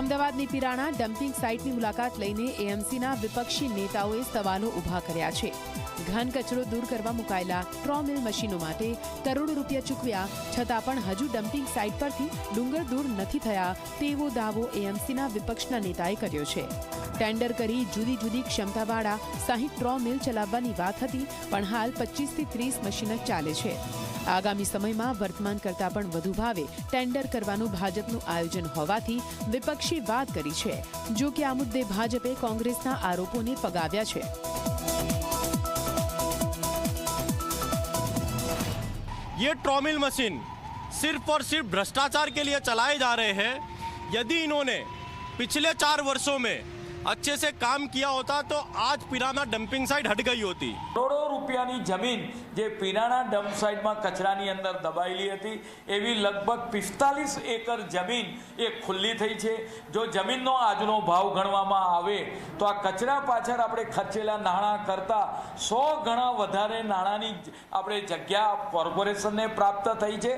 અમદાવાદની પિરાણા ડમ્પિંગ સાઇટની મુલાકાત લઈને એએમસીના વિપક્ષી નેતાઓએ સવાલો ઊભા કર્યા છે. ઘન કચરો દૂર કરવા મુકાયેલા ટ્રોમિલ મશીનો માટે કરોડો રૂપિયા ચૂકવ્યા, છતાં પણ હજુ ડમ્પિંગ સાઇટ પરથી ડુંગર દૂર નથી થયા તેવો દાવો એએમસીના વિપક્ષના નેતાએ કર્યો છે. ટેન્ડર કરી જુદી જુદી ક્ષમતાવાળા સાહીઠ ટ્રો મિલ ચલાવવાની વાત હતી, પણ હાલ પચીસથી ત્રીસ મશીન જ ચાલે છે. આગામી સમયમાં વર્તમાન કરતાં પણ વધુ ભાવે ટેન્ડર કરવાનું ભાજપનું આયોજન હોવાથી વિપક્ષી વાત કરી છે જો કે આ મુદ્દે ભાજપે કોંગ્રેસના આરોપોને ફગાવ્યા છે ये ट्रॉमिल मशीन सिर्फ और सिर्फ भ्रष्टाचार के लिए चलाए जा रहे हैं यदि इन्होंने पिछले चार वर्षों में अच्छे से काम किया होता तो आज पिराना डंपिंग साइट हट गई होती કરોડો રૂપિયાની જમીન જે પીનાના ડમ્પ સાઇટમાં કચરાની અંદર દબાયેલી હતી એવી લગભગ પિસ્તાલીસ એકર જમીન એ ખુલ્લી થઈ છે જો જમીનનો આજનો ભાવ ગણવામાં આવે તો આ કચરા પાછળ આપણે ખર્ચેલા નાણાં કરતાં સો ગણા વધારે નાણાંની આપણે જગ્યા કોર્પોરેશનને પ્રાપ્ત થઈ છે